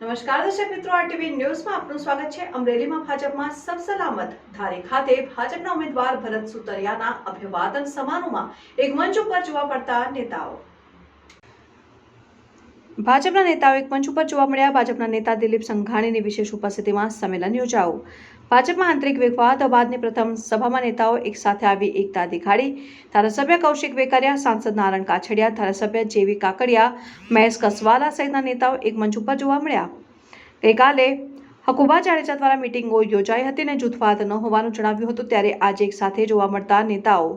નમસ્કાર દર્શક મિત્રો આરટીવી ન્યૂઝમાં આપનું સ્વાગત છે. અમરેલીમાં ભાજપમાં સબસલામત ધારી ખાતે ભાજપના ઉમેદવાર ભરત સુતરિયાના અભિવાદન સમારોહમાં એક મંચ ઉપર જોવા પડતા નેતાઓ ભાજપના નેતાઓ એક મંચ ઉપર જોવા મળ્યા. ભાજપના નેતા દિલીપ સંઘાણીની વિશેષ ઉપસ્થિતિમાં સંમેલન યોજાયું. ભાજપમાં આંતરિક વિવાદ બાદની પ્રથમ સભામાં નેતાઓ એક સાથે આવી એકતા દેખાડી. ધારાસભ્ય કૌશિક વેકરિયા, સાંસદ નારાયણ કાછડિયા, ધારાસભ્ય જેવી કાકડિયા, મહેશ કસવાલા સહિતના નેતાઓ એક મંચ ઉપર જોવા મળ્યા. ગઈકાલે હકુબા જાડેજા દ્વારા મિટિંગો યોજાઈ હતી અને જૂથવાદ ન હોવાનું જણાવ્યું હતું ત્યારે આજે એક સાથે જોવા મળતા નેતાઓ.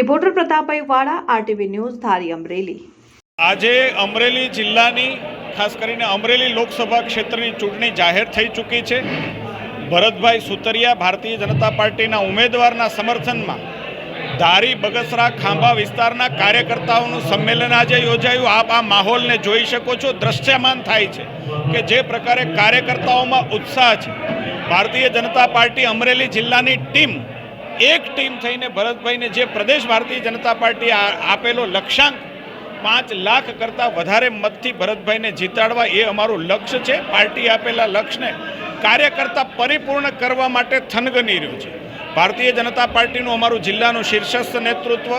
રિપોર્ટર પ્રતાપભાઈ વાળા, આરટીવી ન્યૂઝ ધારી અમરેલી. આજે અમરેલી જિલ્લાની, ખાસ કરીને અમરેલી લોકસભા ક્ષેત્રની ચૂંટણી જાહેર થઈ ચૂકી છે. ભરતભાઈ સુતરિયા ભારતીય જનતા પાર્ટીના ઉમેદવારના સમર્થનમાં ધારી બગસરા ખાંભા વિસ્તારના કાર્યકર્તાઓનું સંમેલન આજે યોજાયું. આપ આ માહોલને જોઈ શકો છો. દ્રશ્યમાન થાય છે કે જે પ્રકારે કાર્યકર્તાઓમાં ઉત્સાહ છે. ભારતીય જનતા પાર્ટી અમરેલી જિલ્લાની ટીમ, એક ટીમ થઈને ભરતભાઈને જે પ્રદેશ ભારતીય જનતા પાર્ટી આપેલો લક્ષ્યાંક પાંચ લાખ કરતાં વધારે મતથી ભરતભાઈને જીતાડવા એ અમારું લક્ષ્ય છે. પાર્ટી આપેલા લક્ષ્યને કાર્યકર્તા પરિપૂર્ણ કરવા માટે થનગની રહ્યું છે. ભારતીય જનતા પાર્ટીનું અમારું જિલ્લાનું શીર્ષસ્થ નેતૃત્વ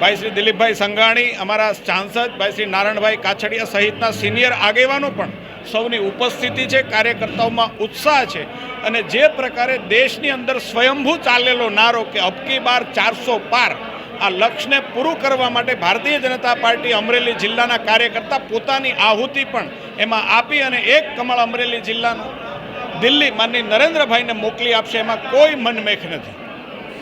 ભાઈ શ્રી દિલીપભાઈ સંઘાણી, અમારા સાંસદ ભાઈ શ્રી નારાયણભાઈ કાછડિયા સહિતના સિનિયર આગેવાનો પણ સૌની ઉપસ્થિતિ છે. કાર્યકર્તાઓમાં ઉત્સાહ છે અને જે પ્રકારે દેશની અંદર સ્વયંભૂ ચાલેલો નારો કે અબકી બાર ચારસો પાર આ લક્ષ્યને પૂરું કરવા માટે ભારતીય જનતા પાર્ટી અમરેલી જિલ્લાના કાર્યકર્તા પોતાની આહુતિ પણ એમાં આપી અને એક કમળ અમરેલી જિલ્લાનું દિલ્હી માનની નરેન્દ્રભાઈને મોકલી આપશે, એમાં કોઈ મનમેખ નથી.